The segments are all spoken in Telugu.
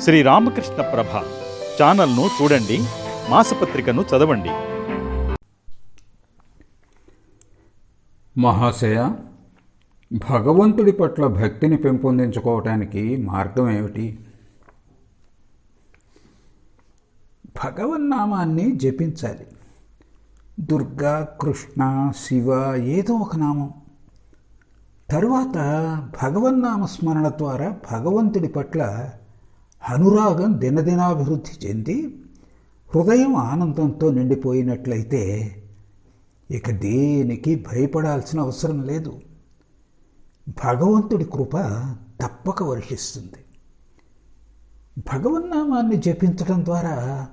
శ్రీ రామకృష్ణ ప్రభ ఛానల్ను చూడండి మాసపత్రికను చదవండి. మహాశయ భగవంతుడి పట్ల భక్తిని పెంపొందించుకోవటానికి మార్గం ఏమిటి? భగవన్నామాన్ని జపించాలి. దుర్గా కృష్ణ శివ ఏదో ఒక నామం. తరువాత భగవన్నామ స్మరణ ద్వారా భగవంతుడి పట్ల అనురాగం దినదినాభివృద్ధి చెంది హృదయం ఆనందంతో నిండిపోయినట్లయితే ఇక దేనికి భయపడాల్సిన అవసరం లేదు. భగవంతుడి కృప తప్పక వర్షిస్తుంది. భగవన్నామాన్ని జపించడం ద్వారా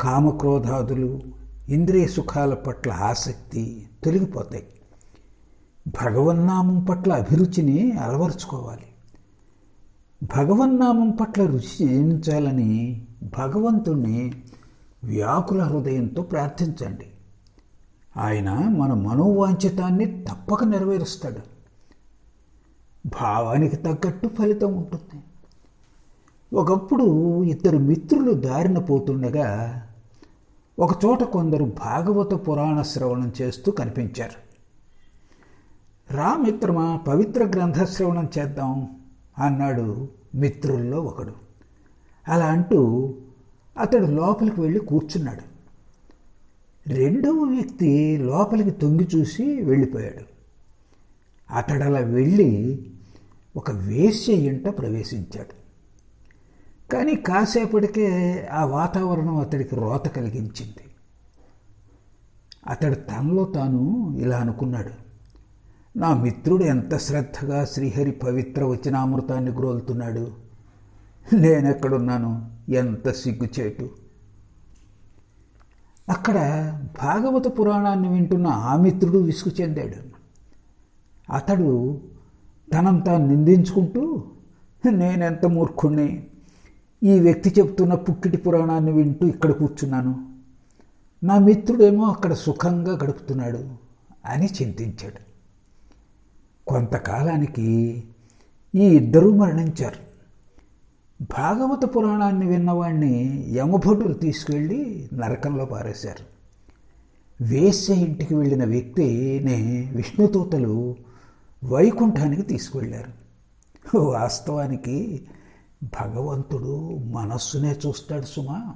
కామక్రోధాదులు ఇంద్రియ సుఖాల పట్ల ఆసక్తి తొలగిపోతాయి. భగవన్నామం పట్ల అభిరుచిని అలవరుచుకోవాలి. భగవన్నామం పట్ల రుచి జయించాలని భగవంతుణ్ణి వ్యాకుల హృదయంతో ప్రార్థించండి. ఆయన మన మనోవాంఛితాన్ని తప్పక నెరవేరుస్తాడు. భావానికి తగ్గట్టు ఫలితం ఉంటుంది. ఒకప్పుడు ఇద్దరు మిత్రులు దారిన పోతుండగా ఒకచోట కొందరు భాగవత పురాణ శ్రవణం చేస్తూ కనిపించారు. రామిత్రమా పవిత్ర గ్రంథ శ్రవణం చేద్దాం. అన్నాడు మిత్రుల్లో ఒకడు. అలా అంటూ అతడు లోపలికి వెళ్ళి కూర్చున్నాడు. రెండవ వ్యక్తి లోపలికి తొంగి చూసి వెళ్ళిపోయాడు. అతడలా వెళ్ళి ఒక వేశ్య ఇంట ప్రవేశించాడు. కానీ కాసేపటికే ఆ వాతావరణం అతడికి రోత కలిగించింది. అతడు తనలో తాను ఇలా అనుకున్నాడు. నా మిత్రుడు ఎంత శ్రద్ధగా శ్రీహరి పవిత్ర వచనామృతాన్ని గ్రోలుతున్నాడు. నేనెక్కడున్నాను? ఎంత సిగ్గుచేటు. అక్కడ భాగవత పురాణాన్ని వింటున్న ఆ మిత్రుడు విసుగు చెందాడు. అతడు తనంతా నిందించుకుంటూ నేనెంత మూర్ఖుణ్ణి? ఈ వ్యక్తి చెప్తున్న పుక్కిటి పురాణాన్ని వింటూ ఇక్కడ కూర్చున్నాను. నా మిత్రుడేమో అక్కడ సుఖంగా గడుపుతున్నాడు అని చింతించాడు. కొంతకాలానికి ఈ ఇద్దరూ మరణించారు. భాగవత పురాణాన్ని విన్నవాణ్ణి యమభటులు తీసుకెళ్ళి నరకంలో పారేశారు. వేశ్య ఇంటికి వెళ్ళిన వ్యక్తిని విష్ణుతూతలు వైకుంఠానికి తీసుకెళ్ళారు. వాస్తవానికి భగవంతుడు మనస్సునే చూస్తాడు సుమా.